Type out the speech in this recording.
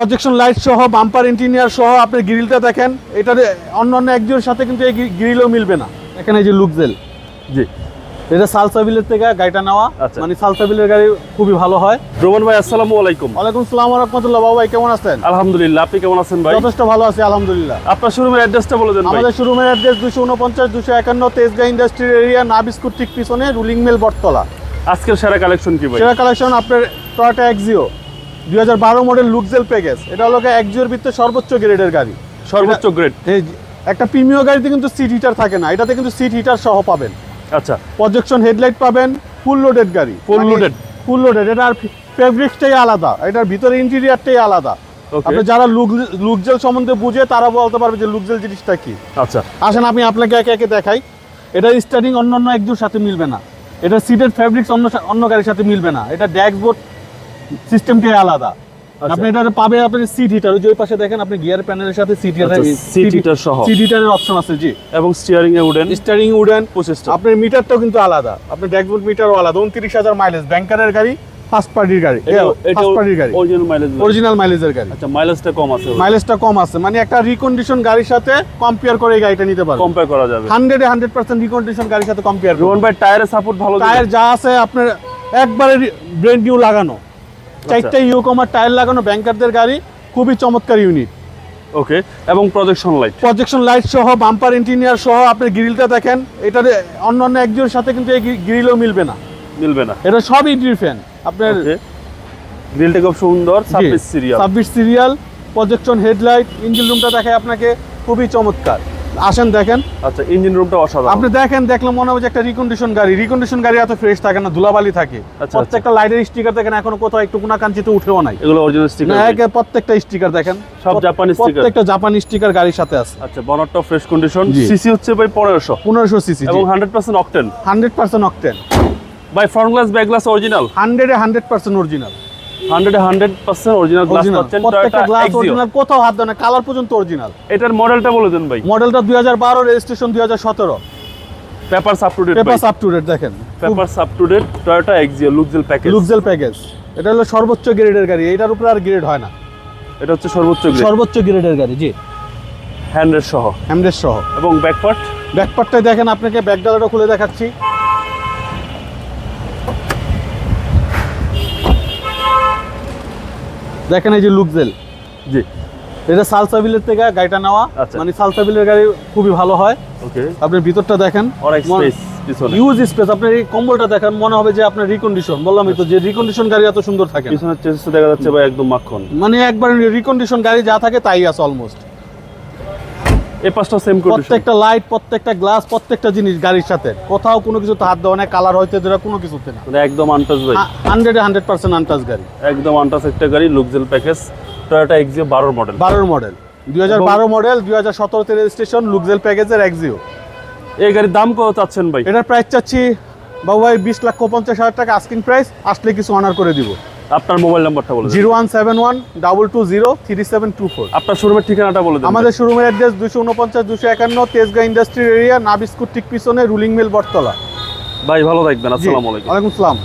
Projection light সহ bumper engineer সহ আপনি গ্রিলটা দেখেন। এটার অন্যান্য একজনের সাথে কিন্তু এই গ্রিলও মিলবে না। এখানে এই যে লুকজেল জি। এটা সালসাবিলের থেকে গাড়িটা নেওয়া। আচ্ছা। মানে সালসাবিলের গাড়ি খুবই ভালো হয়। রোমান ভাই আসসালামু আলাইকুম। ওয়ালাইকুম সালাম রহমতুল্লাহ। বাবু ভাই কেমন আছেন? আলহামদুলিল্লাহ আপনি কেমন আছেন ভাই? যথেষ্ট ভালো আছি আলহামদুলিল্লাহ। আপনার শোরুমের অ্যাড্রেসটা বলে দেন ভাই। আমাদের শোরুমের অ্যাড্রেস দুশো উনপঞ্চাশ দুশো একান্ন তেজগাঁ ইন্ডাস্ট্রিয়াল এরিয়া নাবিস্কুট ঠিক পিছনে রুলিং মিল বটতলা। আজকের সেরা কালেকশন কি ভাই? সেরা কালেকশন আপনার টয়টা এক্সিও দুই হাজার বারো মডেল লুকজেল প্যাকেজ এটা হলো এক্সিওর ভিত্তিতে সর্বোচ্চ গ্রেডের গাড়ি। সর্বোচ্চ গ্রেড একটা প্রিমিয়ার গাড়িতে কিন্তু সিট হিটার থাকে না। এটাতে কিন্তু সিট হিটার সহ পাবেন। আচ্ছা। প্রজেকশন হেডলাইট পাবেন ফুল লোডেড গাড়ি। ফুল লোডেড ফুল লোডেড এটার ফেব্রিক্সটাই আলাদা। এটার ভিতরে ইন্টেরিয়ারটাই আলাদা। আপনি যারা লুক লুকজেল সম্বন্ধে বুঝে তারা বলতে পারবে যে লুকজেল জিনিসটা কি। আচ্ছা। আসেন আমি আপনাকে একে একে দেখাই। এটা স্টার্টিং অন্য অন্য একজোর সাথে মিলবে না। এটা সিটের ফেব্রিক্স অন্য অন্য গাড়ির সাথে মিলবে না। এটা ড্যাশবোর্ড সিস্টেমটাই আলাদা। আচ্ছা। আপনি এটা পাবে আপনি সিট হিটার ওই পাশে দেখেন আপনি গিয়ার প্যানেলের সাথে সিট আচ্ছা, seat heater সহ। সিট হিটারের অপশন আছে জি। এবং স্টিয়ারিং এ উডেন স্টারিং উডেন পঁচিশটা আপনার মিটারটাও কিন্তু আলাদা। আপনার ড্যাশবোর্ড মিটারও আলাদা উনত্রিশ হাজার মাইলেজ ব্যাংকারের গাড়ি ফার্স্ট পার্টির গাড়ি। ফার্স্ট পার্টির গাড়ি। অরিজিনাল মাইলেজ অরিজিনাল মাইলেজের গাড়ি। আচ্ছা মাইলেজটা কম আছে মাইলেজটা কম আছে। মানে একটা রিকন্ডিশন গাড়ির সাথে কম্পেয়ার করে এই গাড়িটা নিতে পারবেন কম্পেয়ার করা যাবে। হান্ড্রেডে হান্ড্রেড পার্সেন্ট রিকন্ডিশন গাড়ির সাথে কম্পেয়ার রোমান ভাই টায়ারের সাপোর্ট ভালো টায়ার যা আছে আপনার একবারে ব্র্যান্ড নিউ লাগানো। চারটা ইউ কমার টায়ার লাগানো ব্যাংকারদের গাড়ি খুবই চমৎকার ইউনিট। ওকে এবং প্রজেকশন লাইট প্রজেকশন লাইট সহ বাম্পার ইঞ্জিনিয়ার সহ আপনি গ্রিলটা দেখেন এটার অন্যান্য একজনের সাথে কিন্তু এই গ্রিলও মিলবে না। মিলবে না। এটা সব সবই ডিফেন আপনার গ্রিলটা খুব সুন্দর সার্ভিস সিরিয়াল ছাব্বিশ সিরিয়াল প্রজেকশন হেডলাইট ইঞ্জিন রুমটা দেখায় আপনাকে খুবই চমৎকার। আসেন দেখেন। আচ্ছা ইঞ্জিন রুমটা অসাধারণ। আপনি দেখেন দেখলে মনে হবে যে একটা রিকন্ডিশন গাড়ি। রিকন্ডিশন গাড়ি এত ফ্রেশ থাকে না ধুলাবালি থাকে। আচ্ছা। প্রত্যেকটা লাইটের স্টিকার দেখেন এখনও কোথাও একটু কোনাকাঞ্চিতে উঠেও নাই। এগুলো অরিজিনাল স্টিকার না, প্রত্যেকটা স্টিকার দেখেন। সব জাপানি sticker? প্রত্যেকটা জাপানি স্টিকার গাড়ির সাথে আছে। আচ্ছা বনারটা ফ্রেশ কন্ডিশন সিসি হচ্ছে ভাই পনেরোশো। পনেরোশো সিসি এবং hundred percent octane hundred percent octane ভাই front glass back glass original হান্ড্রেডে hundred percent original hundred hundred percent original glass পাচ্ছেন প্রত্যেকটা গ্লাস অরিজিনাল কোথাও হাত দেয় না কালার পর্যন্ত অরিজিনাল এটার মডেলটা বলে দেন ভাই। মডেলটা দুই হাজার বারো রেজিস্ট্রেশন দুই হাজার সতেরো। পেপারস আপ পেপার আপ দেখেন। Papers up Toyota Axio Luxel package Luxel package এটা হলো সর্বোচ্চ গ্রেডের গাড়ি এটার উপরে আর গ্রেড হয় না। এটা হচ্ছে সর্বোচ্চ গ্রেড সর্বোচ্চ গ্রেডের গাড়ি জি। হ্যান্ডের সহ। হ্যামডেস সহ। এবং ব্যাকপার্ট ব্যাকপার্টটাই দেখেন আপনাকে ব্যাক ডালাটা খুলে দেখাচ্ছি। দেখেন এই যে লুকজেল জি। এটা সালসাবিলের থেকে গাড়িটা নেওয়া। আচ্ছা। মানে সালসাবিলের গাড়ি খুবই ভালো হয়। ওকে আপনার ভিতরটা দেখেন। অনেক স্পেস পিছনে। ইউজ স্পেস আপনার এই কম্বলটা দেখেন মনে হবে যে আপনার রিকন্ডিশন বললামই তো যে রিকন্ডিশন গাড়ি এত সুন্দর থাকে পিছনের দেখা যাচ্ছে ভাই একদম মাখন। মানে একবার রিকন্ডিশন গাড়ি যা থাকে তাই আছে অলমোস্ট এই পাঁচটা সেম প্রত্যেকটা লাইট প্রত্যেকটা গ্লাস প্রত্যেকটা জিনিস গাড়ির সাথে। কোথাও কোনো কিছু হাত দেওয়া নেই কালার হইতে দেওয়া কোনো কিছুতে না। মানে একদম আনটাচ ভাই হান্ড্রেডে হান্ড্রেড পার্সেন্ট আনটাচ গাড়ি। একদম আনটাচ একটা গাড়ি লুকজেল প্যাকেজ টয়োটা এক্সিও বারোর মডেল বারোর মডেল দুই হাজার বারো মডেল দুই হাজার সতেরোতে রেজিস্ট্রেশন লুকজেল প্যাকেজের এক্সিও এই গাড়ির দাম কত চাচ্ছেন ভাই? এটার প্রাইস চাচ্ছি বাবু ভাই বিশ লক্ষ পঞ্চাশ হাজার টাকা আস্কিং প্রাইস আসলে কিছু অনার করে দিব। আপনার মোবাইল নাম্বারটা বলে zero one seven one double two zero three seven two four আপনার শোরুমের ঠিকানাটা বলে আমাদের শোরুমের অ্যাড্রেস দুশো উনপঞ্চাশ দুশো একান্ন তেজগাঁ ইন্ডাস্ট্রির এরিয়া নাবিস্কুট ঠিক পিছনে রুলিং মিল বটতলা। ভাই ভালো থাকবেন। আসসালামাইকুম আসসালামু আলাইকুম। ওয়ালাইকুম সালাম